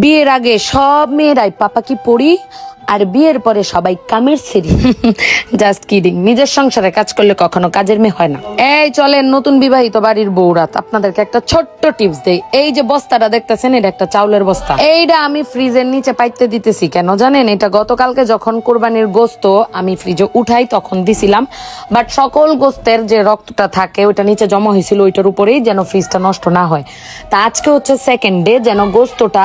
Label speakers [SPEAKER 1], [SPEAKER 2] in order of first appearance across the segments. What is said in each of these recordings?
[SPEAKER 1] বিয়ের আগে সব মেয়েরাই পাপা কি পড়ি আর বিয়ের পরে সবাই কামের সিরি জাস্ট কিডিং নিজের সংসারে কাজ করলে কখনো কাজের মেয়ে হয় না। এই চলেন নতুন বিবাহিত বাড়ির বউরাত আপনাদেরকে একটা ছোট্ট টিপস দেই। এই যে বস্তাটা দেখতেছেন এটা একটা চাউলের বস্তা। এইটা আমি ফ্রিজের নিচে পাইতে দিতেছি কেন জানেন? এটা গতকালকে যখন কোরবানির গোস্ত আমি ফ্রিজে উঠাই তখন দিছিলাম। বাট সকল গোস্তের যে রক্তটা থাকে ওইটা নিচে জমা হয়েছিল ওইটার উপরেই যেন ফ্রিজটা নষ্ট না হয়। তা আজকে হচ্ছে সেকেন্ড ডে যেন গোস্তটা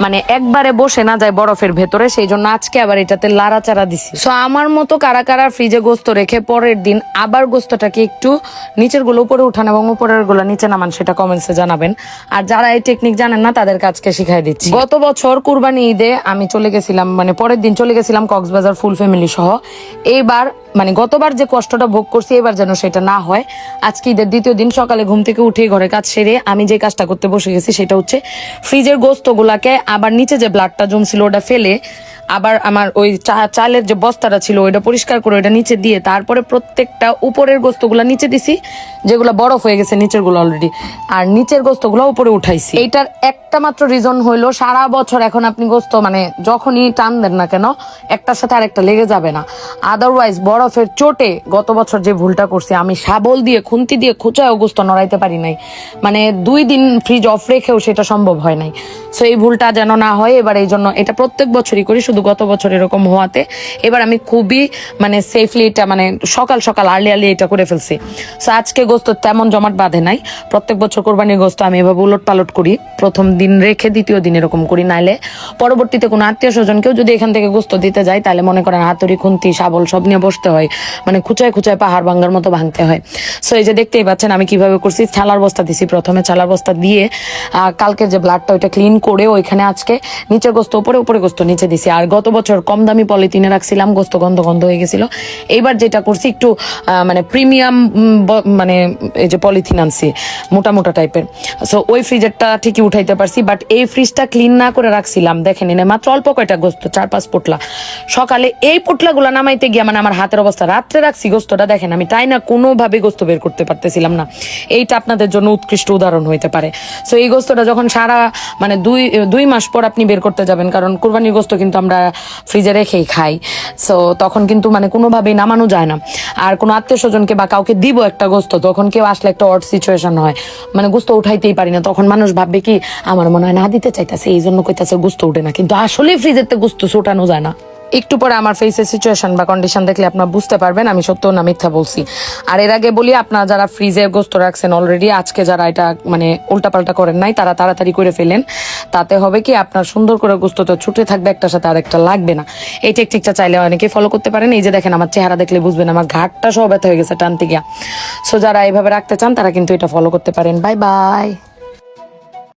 [SPEAKER 1] মানে একবারে বসে না যায় বরফের ভেতরে সেই জন্য আজকে আবার এটাতে লাড়াচাড়া দিছি। সো আমার মতো কারা কারা ফ্রিজে গোস্ত রেখে পরের দিন আবার গোস্তটাকে একটু নিচেরগুলো উপরে উঠান এবং উপরেরগুলো নিচে নামান সেটা কমেন্টসে জানাবেন। আর যারা এই টেকনিক জানেন না তাদের কাজকে শিখাই দিচ্ছি। গত বছর কুরবানি ঈদে আমি চলে গেছিলাম মানে পরের দিন চলে গেছিলাম কক্সবাজার ফুল ফ্যামিলি সহ। এইবার মানে গতবার যে কষ্টটা ভোগ করছি এবার যেন সেটা না হয়। আজকে ঈদের দ্বিতীয় দিন সকালে ঘুম থেকে উঠে ঘরে কাজ সেরে আমি যে কাজটা করতে বসে গেছি সেটা হচ্ছে ফ্রিজের গোস্তগুলাকে আবার নিচে যে ব্লাডটা জমছিল ওটা ফেলে আবার আমার ওই চালের যে বস্তাটা ছিল, ওইটা পরিষ্কার করে ওইটা নিচে দিয়ে তারপরে প্রত্যেকটা উপরের গোস্তগুলা নিচে দিছি, যেগুলো বরফ হয়ে গেছে নিচেরগুলো অলরেডি আর নিচের গোস্তগুলো উপরে উঠাইছি। এইটার একটা মাত্র রিজন হইল, সারা বছর এখন আপনি গোস্ত মানে যখনই টান দেন না কেন, একটার সাথে আরেকটা লেগে যাবে না। আদারওয়াইজ বরফের চোটে গত বছর যে ভুলটা করছি, আমি শাবল দিয়ে, খুন্তি দিয়ে খুচায়ও গোস্ত নড়াইতে পারি নাই। মানে দুই দিন ফ্রিজ অফ রেখেও সেটা সম্ভব হয় নাই। সো এই ভুলটা যেন না হয়, এবার এই জন্য এটা প্রত্যেক বছরই করি, শুধু গত বছর এরকম হওয়াতে এবার আমি খুবই মানে সেফলি এটা মানে সকাল সকাল আর্লি আর্লি এটা করে ফেলছি। সো আজকে গোস্ত তেমন জমাট বাঁধে নাই। প্রত্যেক বছর কোরবানির গোস্ত আমি এভাবে উলট পালট করি। প্রথম দিন রেখে দ্বিতীয় দিন এরকম করি। নাইলে পরবর্তীতে কোনো আত্মীয় স্বজনকেও যদি এখান থেকে গোস্ত দিতে যায়, তাহলে মনে করেন হাতুড়ি, খুন্তি, শাবল সব নিয়ে বসতে হয়। মানে খুচায় খুচায় পাহাড় ভাঙ্গার মতো ভাঙতে হয়। সো এই যে দেখতেই পাচ্ছেন আমি কীভাবে করছি। ছালার বস্তা দিছি প্রথমে। ছালার বস্তা দিয়ে কালকে যে ব্লাডটা ওইটা ক্লিন করে ওইখানে আজকে নিচে গোস্ত, উপরে উপরে গোস্ত নিচে দিছি। আর গত বছর কম দামি পলিথিনে রাখছিলাম, গোস্ত গন্ধ গন্ধ হয়ে গেছিল। এইবার যেটা করছি, একটু মানে প্রিমিয়াম মানে এই যে পলিথিন আনছি, মোটা মোটা টাইপের। সো ওই ফ্রিজেরটা ঠিকই উঠাইতে পারছি বাট এই ফ্রিজটা ক্লিন না করে রাখছিলাম, দেখেন এনে মাত্র অল্প কয়টা গোস্ত, চার পাঁচ পোটলা। সকালে এই পোটলাগুলো নামাইতে গিয়ে মানে আমার হাতের অবস্থা, রাত্রে রাখছি গোস্তটা, দেখেন আমি তাই না কোনোভাবে গোস্ত বের করতে পারতেছিলাম না। এইটা আপনাদের জন্য উৎকৃষ্ট উদাহরণ হইতে পারে। সো এই গোস্তটা যখন সারা মানে দুই দুই মাস পর আপনি বের করতে যাবেন, কারণ কোরবানির গোস্ত কিন্তু আমরা ফ্রিজে রেখেই খাই। সো তখন কিন্তু মানে কোনোভাবেই নামানো যায় না। আর কোনো আত্মীয় স্বজনকে বা কাউকে দিব একটা গোস্ত, তখন কেউ আসলে একটা অড সিচুয়েশন হয়। মানে গোস্ত উঠাইতেই পারি না। তখন মানুষ ভাববে কি, আমার মনে হয় না দিতে চাইতেছে এই জন্য কইতাছে গোস্ত উঠে না। কিন্তু আসলে ফ্রিজের গোস্ত ওঠানো যায় না। একটু পরে আমার ফেসের সিচুয়েশন বা কন্ডিশন দেখলে আপনারা বুঝতে পারবেন, আমি সত্য না মিথ্যা বলছি। আর এর আগে বলি, আপনারা যারা ফ্রিজে গোস্ত রাখছেন অলরেডি আজকে যারা এটা মানে উল্টাপাল্টা করেন নাই, তারা তাড়াতাড়ি করে ফেলেন। তাতে হবে কি, আপনার সুন্দর করে গোস্ত তো ছুটে থাকবে, একটার সাথে আরেকটা লাগবে না। এই টেকটিকটা চাইলে অনেকে ফলো করতে পারেন। এই যে দেখেন, আমার চেহারা দেখলে বুঝবেন, আমার ঘাটটা সব ব্যথা হয়ে গেছে টানতে গিয়া। সো যারা এইভাবে রাখতে চান, তারা কিন্তু এটা ফলো করতে পারেন। Bye bye